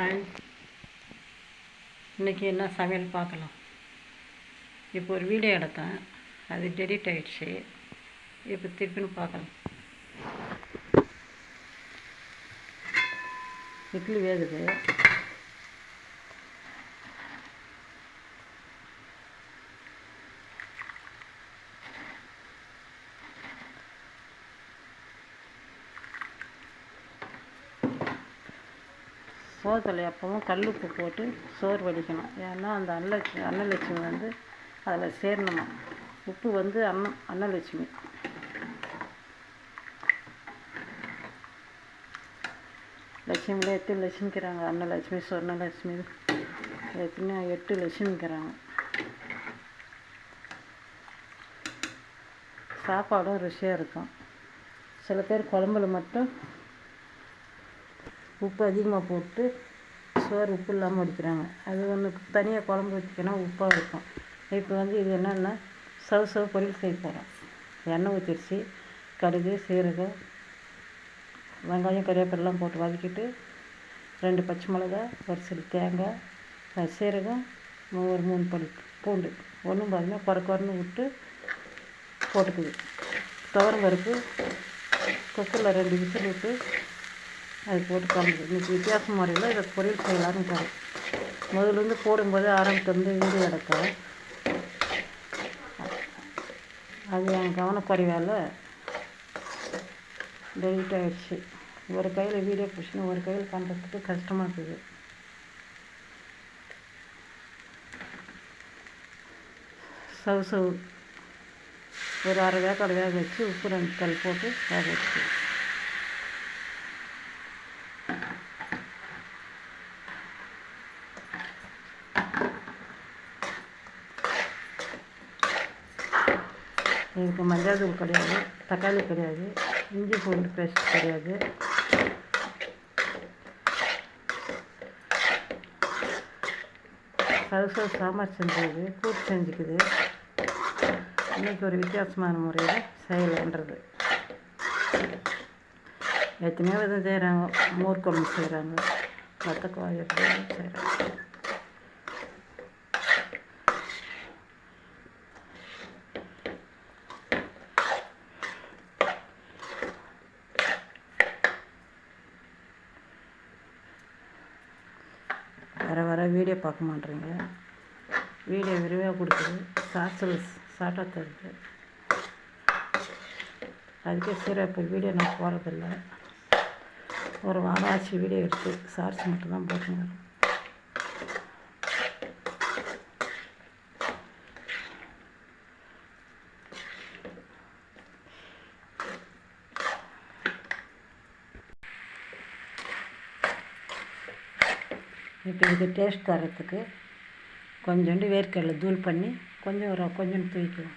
Hi இன்றைக்கி என்ன சமையல் பார்க்கலாம். இப்போ ஒரு வீடியோ எடுத்தேன். அது டெலிட் ஆகிடுச்சு இப்போ திருப்பின்னு பார்க்கலாம். இட்லி வேகுது. சோத்தில் எப்பவும் கல் உப்பு போட்டு சோறு வடிக்கணும் ஏன்னா அந்த அன்னலட்சுமி அன்னலட்சுமி வந்து அதில் சேரணுமா? உப்பு வந்து அன்னம் அன்னலட்சுமி. லட்சுமியில் எட்டு லட்சுமிக்கிறாங்க அன்னலட்சுமி சொர்ணலட்சுமி. எத்தனை எட்டு லட்சுமிக்கிறாங்க சாப்பாடும் ருசியாக இருக்கும். சில பேர் குழம்புல மட்டும் உப்பு அதிகமாக போட்டு சோறு உப்பு இல்லாமல் வடிக்கிறாங்க அது ஒன்று தனியாக குழம்பு வச்சுக்கணும் உப்பாக இருக்கும். இப்போ வந்து இது என்னென்னா சவு சவு பொரியல் செய்ய போகிறோம் எண்ணெய் ஊற்றிடுச்சு கடுகு சீரகம் வெங்காயம் கறிவேப்பிலாம் போட்டு வதக்கிட்டு ரெண்டு பச்சை மிளகா ஒரு சில தேங்காய் சீரகம் ஒரு மூணு பல் பூண்டு. ஒன்றும் பார்த்தீங்கன்னா குறை குறைன்னு விட்டு போட்டுக்குது. துவரம் பருப்பு குக்கரில் ரெண்டு விசில் விட்டு அது போட்டு குழம்பு இன்றைக்கி வித்தியாச முறையில் இதை பொரியல் செய்யலான்னு போகிறேன் முதல்லேருந்து போடும்போது ஆரம்பத்துலேருந்து வீடியோ எடுத்தேன் அது என் கவனக்குறைவால் டெலிட் ஆகிடுச்சு ஒரு கையில் வீடியோ பிடிச்சின்னு ஒரு கையில் பண்ணுறதுக்கு கஷ்டமாக இருக்குது. சவு சவு. ஒரு அரை வேக்காடு வேக வச்சு உப்பு ரெண்டு கல் போட்டு வேக வச்சு இதுக்கு மஞ்சள் தூள் கிடையாது தக்காளி கிடையாது இஞ்சி பூண்டு பேஸ்ட் கிடையாது. சவுசவு சாம்பார் செஞ்சுக்குது கூட்டு செஞ்சுக்குது. இன்றைக்கி ஒரு வித்தியாசமான முறையில் செய்யலைன்றது எத்தனையோ விதம் செய்கிறாங்க மோர் குழம்பு செய்கிறாங்க வத்தக்காய் எப்படி செய்கிறாங்க வர வர வீடியோ பார்க்க மாட்டேறீங்க. வீடியோ விரிவாக கொடுக்குது. சாசல் ஷார்ட்டாக தருது அதுக்கே சரி இப்போ வீடியோ நான் போகிறதில்ல ஒரு வாரம் ஆச்சு வீடியோ எடுத்து. சார்ஜ் மட்டும் தான் இப்போ இதுக்கு டேஸ்ட் தரத்துக்கு கொஞ்சோண்டு வேர்க்கடலை தூள் பண்ணி கொஞ்சம் ஒரு கொஞ்சோண்டு தூக்கிக்கலாம்